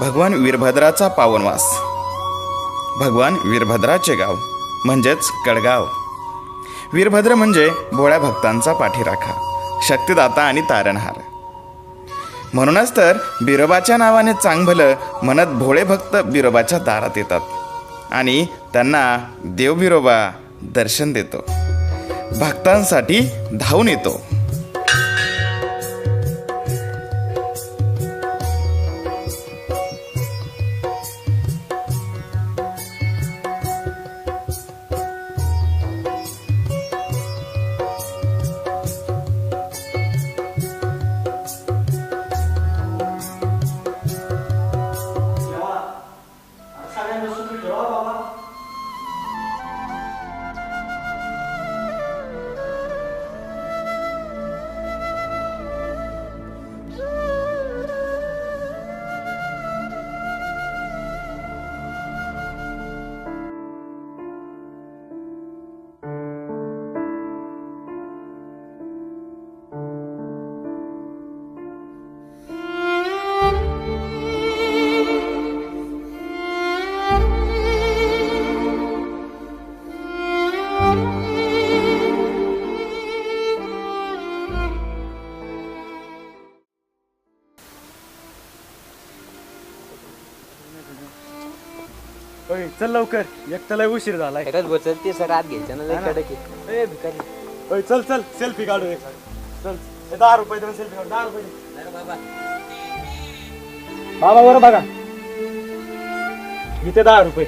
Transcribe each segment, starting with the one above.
भगवान वीरभद्राचा पावनवास. भगवान वीरभद्राचे गाव म्हणजेच कडगाव वीरभद्र म्हणजे भोळ्या भक्तांचा पाठीराखा शक्तिदाता आणि तारणहार. म्हणूनच तर बिरोबाच्या नावाने चांगभलं म्हणत भोळे भक्त बिरोबाच्या दारात येतात आणि त्यांना देव बिरोबा दर्शन देतो. भक्तांसाठी धावून येतो. चल लवकर. एक तर लय उशीर झालाय. खरंच बचल ते सर आत घ्यायचं ना लय कडक आहे. ए, भिकारी. ओय चल चल सेल्फी काढू एक. चल. दहा रुपये देऊन सेल्फी काढू दहा रुपये दे. अरे बाबा. बाबा बरं बघा. इथे दहा रुपये.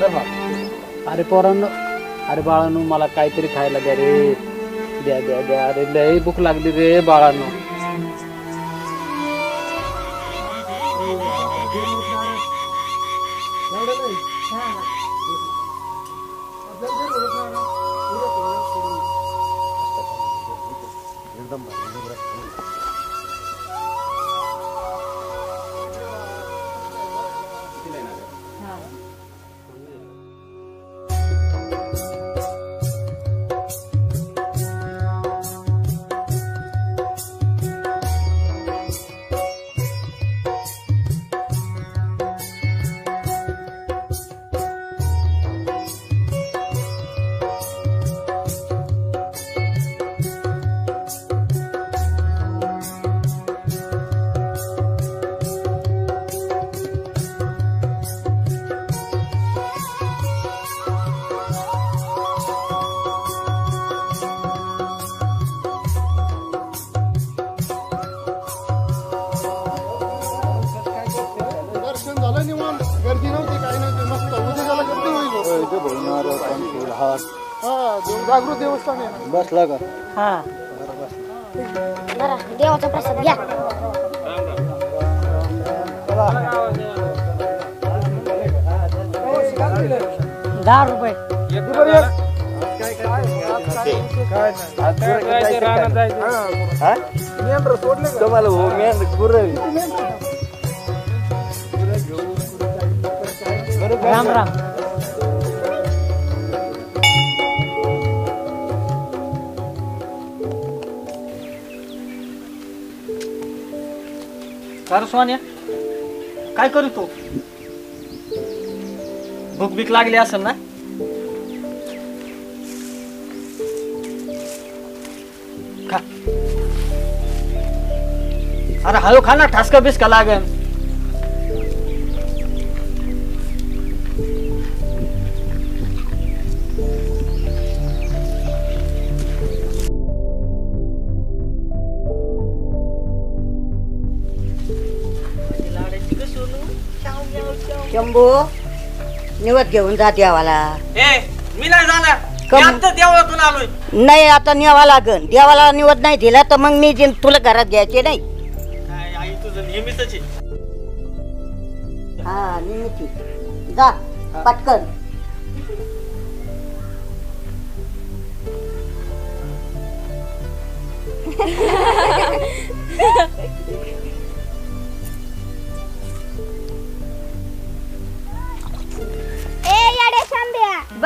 चल बाबा अरे पोरांनो अरे बाळांनो मला काहीतरी खायला द्या रे. द्या द्या द्या. अरे लय भूक लागली रे बाळांनो. दर्शन जागृत देवस्थान आहे. ना. बसला का? जरा देवाचा प्रसाद घ्या दहा रुपये. तुम्हाला हो मेन. राम राम. का सोन्या काय करू तू? भूक बीक लागली असेल ना? खा. अरे हळू खा ना ठसका बिस्का लागेल शंभू निवत घेऊन जा देवाला. ए मी नाही जाणार. कम- मी आत्ता देवळातून आलोय. नाही आता न्यावा लागन. देवाला निवत नाही दिला तर मग मी जे- तुला घरात घ्यायचे नाही. काय आई तुझं नेहमीच आहे. हा निमिती जा पटकन.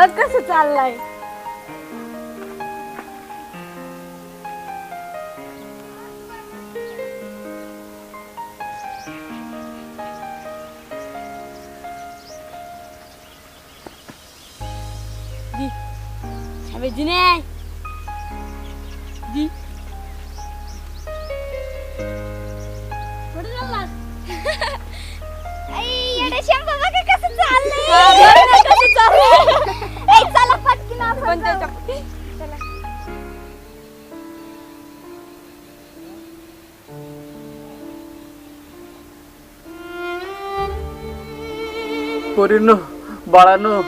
बघ कसं चाललाय. पोरींनो बाळांनो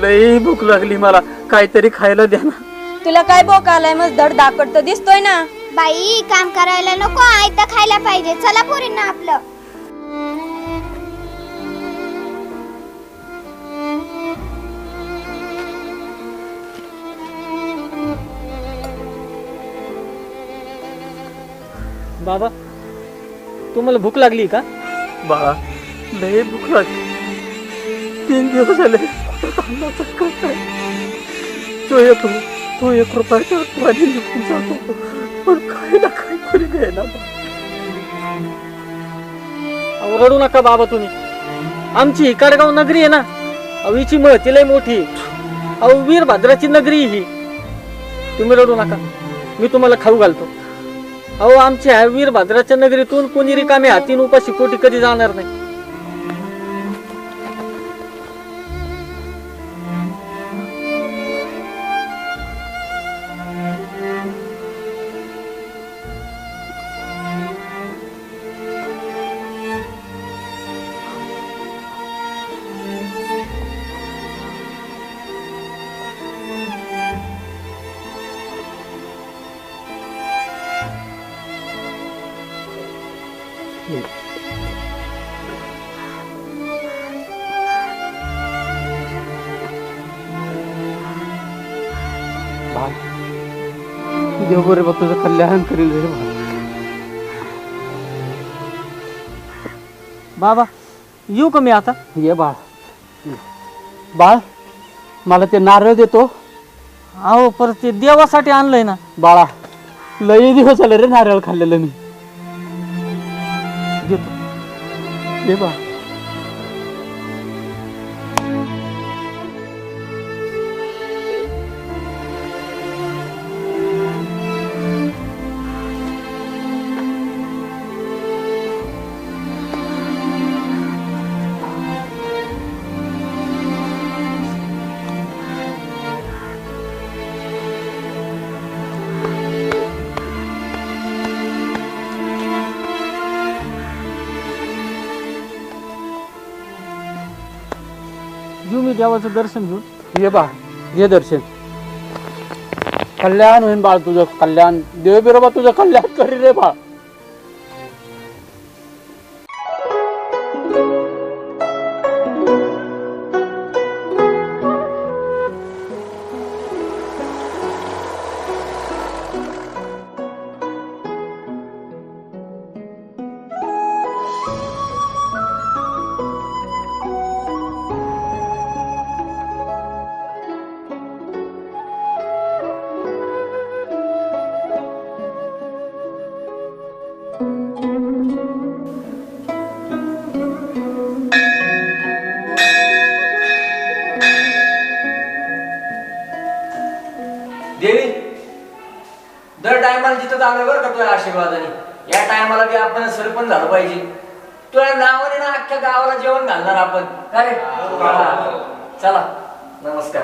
लई भूक लागली मला. काहीतरी खायला द्या ना. तुला काय बोक आलाय? मग धड दाकड तर दिसतोय ना. बाई काम करायला नको. आयतं खायला पाहिजे. चला पोरींना आपलं. बाबा तुम्हाला भूक लागली का? बाळा लई भूक लागली. तीन दिवस झाले तो एक तो एक रुपयाच्या पाणी निघून जातो. पण खायला काहीतरी घ्यायला अहो रडू नका बाबा तुम्ही. आमची ही काडगाव नगरी आहे ना अहो हिची महती लय मोठी आहे. अहो वीरभद्राची नगरी ही. तुम्ही रडू नका. मी तुम्हाला खाऊ घालतो. अहो आमच्या वीरभद्राच्या नगरीतून कोणी रिकामे हातीन उपाशी कोटी कधी जाणार नाही. देव बरे बा तुझं कल्याण करील रे बाळा. बाबा येऊ का मी आता? ये बाळ. बाळ मला ते नारळ देतो. अहो परत ते देवासाठी आणलंय ना. बाळा लई दिवस झाले रे नारळ खाल्लेलं मी. देतो. ये बा देवाचं दर्शन घेऊन. ये बा ये दर्शन. कल्याण होईन बाळ तुझं कल्याण. देव बिरोबा तुझं कल्याण करी रे बाळ तुझ्या आशीर्वादाने या टायमाला बी आपण सरपण झालं पाहिजे. तुझ्या नावाने ना अख्ख्या गावाला जेवण घालणार आपण. काय? चला. नमस्कार.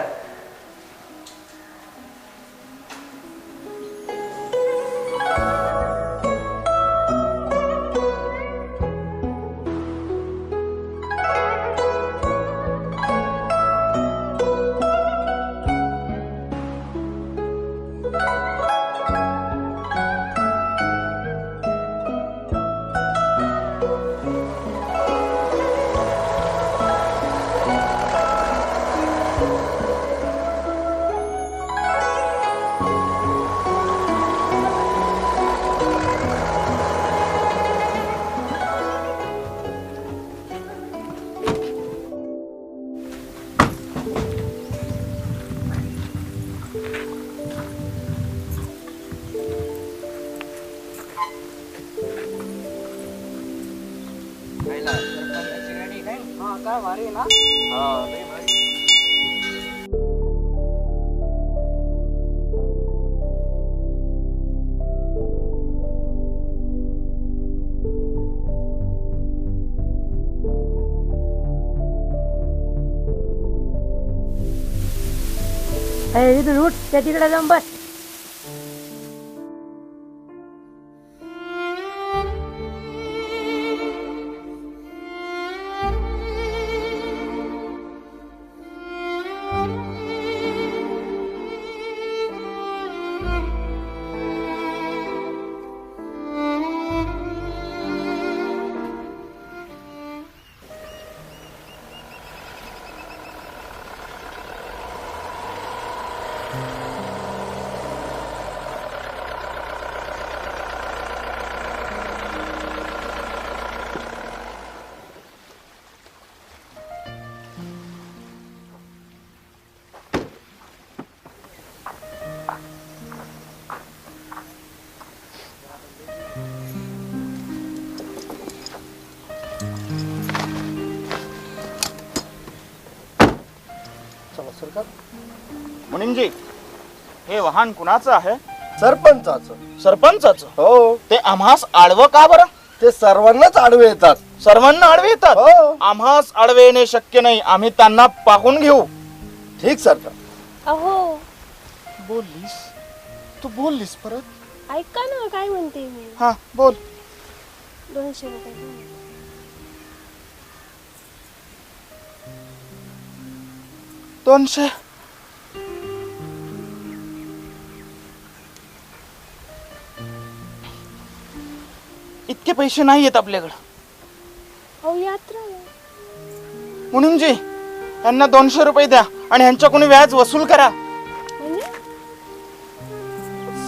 त्या तिकडे जाऊन बस हे वाहन कुणाचं आहे? सरपंचाचं. सरपंचाचं? हो. ते आम्हास आडवं का बरं? ते सर्वांनाच आडवे येतात. सर्वांना आडवे येतात? हो. आम्हास आडवे येणे शक्य नाही. आम्ही त्यांना पाहून घेऊ. ठीक सरकार अहो. बोललीस? तू बोललीस परत? ऐका ना काय म्हणते मी? हा बोल. दोनशे रुपये दोनशे? इतके पैसे नाही आहेत आपल्याकडे. अहो यात्रा आहे. मुनीमजी यांना दोनशे रुपये द्या आणि ह्यांच्या कोणी व्याज वसूल करा. म्हणजे?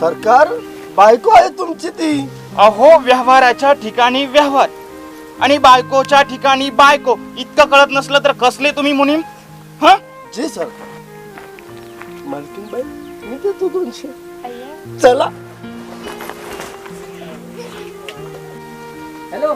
सरकार बायको आहे तुमची ती. अहो व्यवहाराच्या ठिकाणी व्यवहार. आणि बायकोच्या ठिकाणी बायको. इतकं कळत नसलं तर कसले तुम्ही मुनीम? हा? जी सरकार मालकीन बाई मी देतो दोनशे. अय्या. चला. हॅलो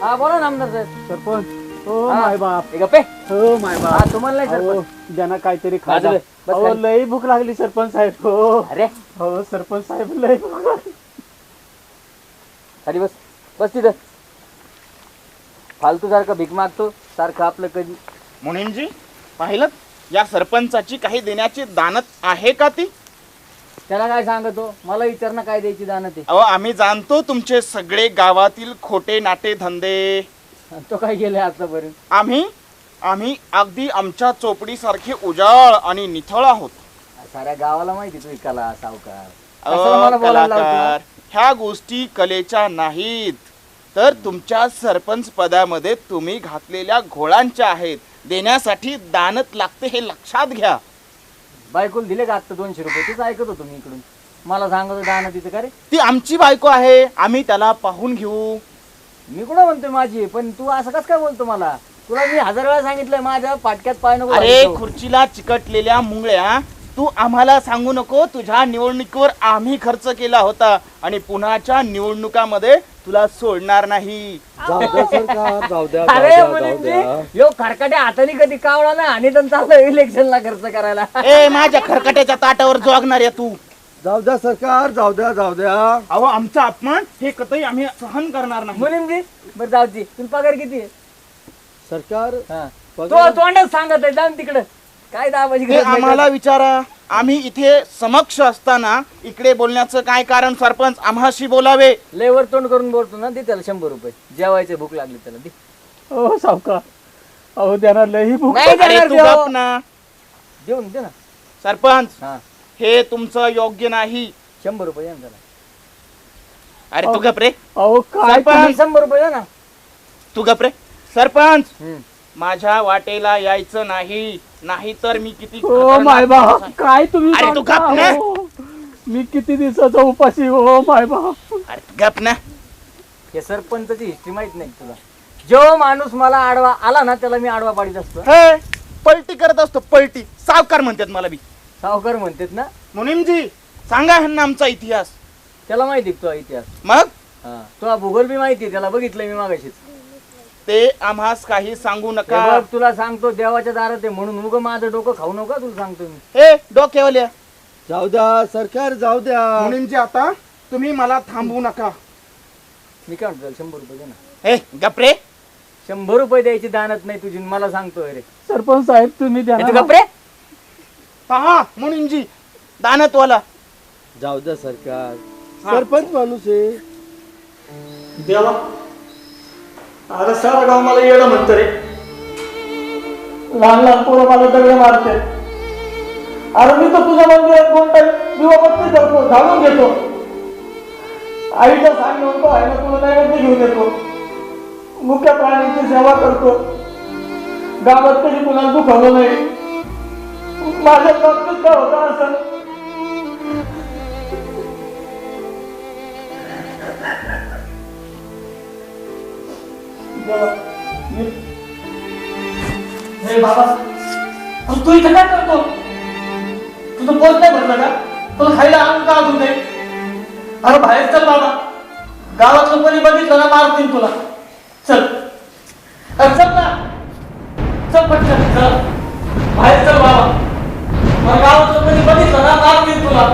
हा बोला ना आमदार साहेब. सरपंच हो हा. माय बाप. हे गप्पे. हो माय हा बाप तुम्हाला नाही अहो, सरपंच. द्या ना काहीतरी बाजूला, खायला बस अहो खाली. लई भूक लागली सरपंच साहेब. हो. अरे. हो सरपंच साहेब लई भूक लागली. खाली बस. बस तिथं. फालतू सारखं भीक मागतो सारखं आपलं कधी मुनीमजी पाहिलं? या सरपंचाची काही देण्याची दानत आहे का ती? त्याला काय सांगतो? मला विचार ना काय द्यायची दान ते? अहो आम्ही जाणतो तुमचे सगळे गावातील खोटे नाटे धंदे. तो काय गेलाय आतापर्यंत? आम्ही आम्ही अगदी आमच्या चोपडीसारखे उजाळ आणि निथळ आहोत. साऱ्या गावाला माहिती तू कला सावकार. अहो, कशाला मला बोलायला लावतो? कलाकार ह्या गोष्टी कलेच्या नाहीत. तर तुमच्या सरपंच पदामध्ये तुम्ही घातलेल्या घोळांच्या आहेत. देण्यासाठी दानत लागते हे लक्षात घ्या. बायकोला दिले का आत्ता दोनशे रुपये? तेच ऐकत होतो मी इकडून. मला सांगतो दान तिचं का रे ती आमची बायको आहे आम्ही त्याला पाहून घेऊ. मी कुठं म्हणतोय माझी? पण तू असं कसं काय बोलतो मला? तुला मी हजार वेळा सांगितलंय माझ्या पाटक्यात पाय नको अरे घालू. खुर्चीला चिकटलेल्या मुंगळ्या तू आम्हाला सांगू नको तुझ्या निवडणुकीवर आम्ही खर्च केला होता आणि पुण्याच्या निवडणुकामध्ये तुला सोडणार नाही. जाऊ द्या सरकार जाऊ द्या जाऊ अरे द्या जाऊ मुलींची द्या. यो खरकाट्या हाताने कधी कावळा ना आणि त्यांचा चाललं इलेक्शनला खर्च करायला. ए माझ्या खरकट्याच्या ताटावर जोगणार आहे तू. जाऊ द्या सरकार जाऊ द्या जाऊ द्या. अहो आमचा अपमान हे कतही आम्ही सहन करणार नाही. मुलींची बरं जाऊ दे. तुला पगार किती आहे? सरकार हा. पगार- तो तोंडच सांगत आहे. जाऊन तिकडं. काय हे आम्हाला विचारा. आम्ही इथे समक्ष असताना इकडे बोलण्याचं काय कारण? सरपंच आम्हाशी बोलावे. लेवर तोंड करून बोलतो ना दे त्याला शंभर रुपये. जेवायचे भूक लागली त्याला दे. हो सावकार अहो द्या लई भूक नाही अरे देणार तू देव. गप ना. देऊन दे ना. सरपंच हा. हे तुमचं योग्य नाही. शंभर रुपये द्या ना त्याला. अरे तू गप रे. अहो काय सरपंच तुम्ही शंभर रुपये द्या ना. तू गप रे. सरपंच. माझ्या वाटेला यायचं नाही. नाही तर मी किती हो खतरनाक माय माणूस आहे. काय तुम्ही अरे तू सांगता, गप ना. हो. मी किती दिवसाचा उपाशी हो माय बाप. अरे गप ना. हे सरपंचाची हिस्ट्री माहीत नाही तुला? जो माणूस मला आडवा आला ना त्याला मी आडवा पाडीत असतो. हे पलटी करत असतो पलटी. सावकार म्हणतात मला बी. सावकार म्हणतात ना? मुनीमजी सांगा ह्यांना आमचा इतिहास. त्याला माहिती आहे तो इतिहास? मग? हा. तो भूगोल बी माहिती आहे, त्याला बघितलंय मी मागाशीच. ते आम्हास काही सांगू हे नका बघ तुला सांगतो देवाच्या दारात आहे म्हणून उगं माझं डोकं खाऊ नका तुला सांगतो मी. हे डोक्यावल्या. जाऊ द्या सरकार जाऊ द्या. मुनीमजी आता तुम्ही मला थांबवू नका. मी काय म्हणतो त्याला शंभर रुपये दे ना. हे गपरे. शंभर रुपये द्यायची दानत नाही तुझी मला सांगतोय रे. सरपंच साहेब तुम्ही द्या हे तू ना. गप्रे. हा म्हणूनजी दानतवाला. जाऊ द्या सरकार. सरपंच माणूस आहे. देवा अरे सारा गाव मला येणं म्हणतं रे. लहान लहान पोरं मला दगड मारते. अरे मी तर तुझ्या मंदिरात दोन टाईम दिवाबत्ती करतो घालून घेतो. आईच्या सांग म्हणतो आहे ना तुला नैवेद्य घेऊन येतो. मुख्य प्राण्यांची सेवा करतो. गावात कधी कुणाला दुखावलं नाही. माझ्या बाबतीत काय होतं असं देवा, हे बाबा अरे तू इथं काय करतो? तुझं पोट नाही भरलं का? तुला खायला आणून का अजून नाही अरे बाहेर चल बाबा. गावातलं कोणी बघितलं ना मारतील तुला. चल. अरे चल ना. चल पटकन चल. बाहेर चल बाबा. मग गावातलं कोणी बघितलं ना मारतील तुला.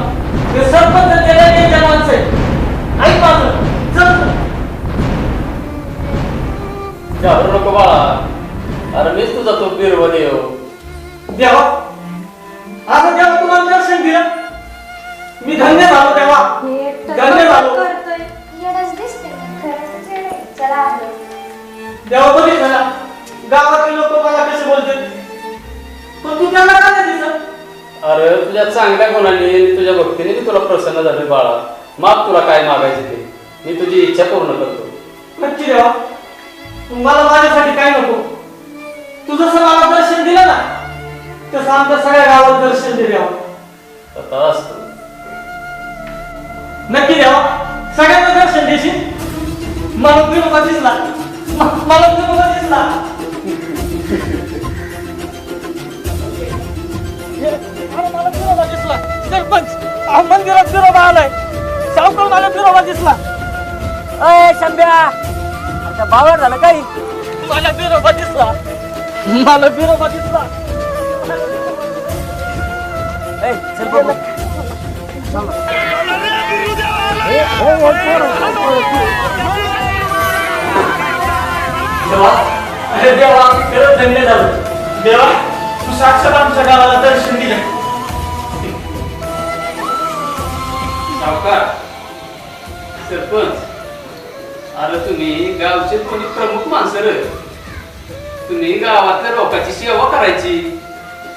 ते सरपंच केलं माणसं आहे ऐक माझं. घाबरू नको बाळा. अरे मीच तुझा तो बिरवणी येऊ देवा. असं देवा तुम्हाला दर्शन दिलं? मी धन्य झालो देवा. धन्य झालो. देवा बघितलं ना गावातील लोक मला कसे बोलते पण तू त्यांना का नाही दिसत? अरे तुझ्या चांगल्या गुणांनी आणि तुझ्या भक्तीने मी तुला प्रसन्न झाले बाळा. माग तुला काय मागायचे ते. मी तुझी इच्छा पूर्ण करतो. नक्की देवा. मला माझ्यासाठी काय नको? तू जसं मला दर्शन दिलं ना? तसं आमच्या सगळ्या गावात दर्शन दे देवा आता असतो. नक्की देवा सगळ्यांना दर्शन देशील? मला दिसला मला विनोबा दिसला. अरे, मला विनोबा दिसला. सरपंच अहो, मंदिरात विरोबा आलाय. सावकार मला विरोबा दिसला. अय शंभ्या! आता बावळ झालं काही? मला विरोबा दिसला. मला विरोबा दिसला. ए, चल बघू. देवा अरे देवा खरंच धन्य झालो. देवा तू साक्षात आमच्या गावाला दर्शन दिलं. सावकार सरपंच अरे तुम्ही गावचे कोणी प्रमुख माणसं रे. तुम्ही गावातल्या लोकांची सेवा करायची.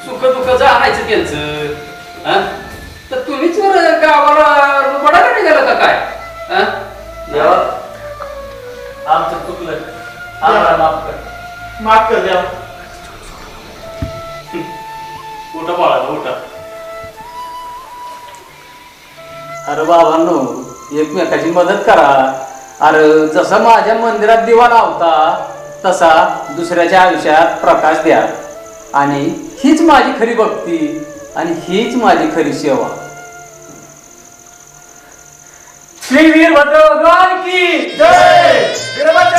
सुख दुःख जाणायचं त्यांचं. हा? तर तुम्हीच वर गावाला रुबाडा निघाला का काय? हा? देवा आमचं चुकलं. आम्हाला माफ कर. माफ कर द्या उठा बाळा उठा. अरे बाबांनो एकमेकाची मदत करा. अरे जसा माझ्या मंदिरात दिवा लावता तसा दुसऱ्याच्या आयुष्यात प्रकाश द्या. आणि हीच माझी खरी भक्ती आणि हीच माझी खरी सेवा. श्री वीरभद्र भगवान की जय! वीरभद्र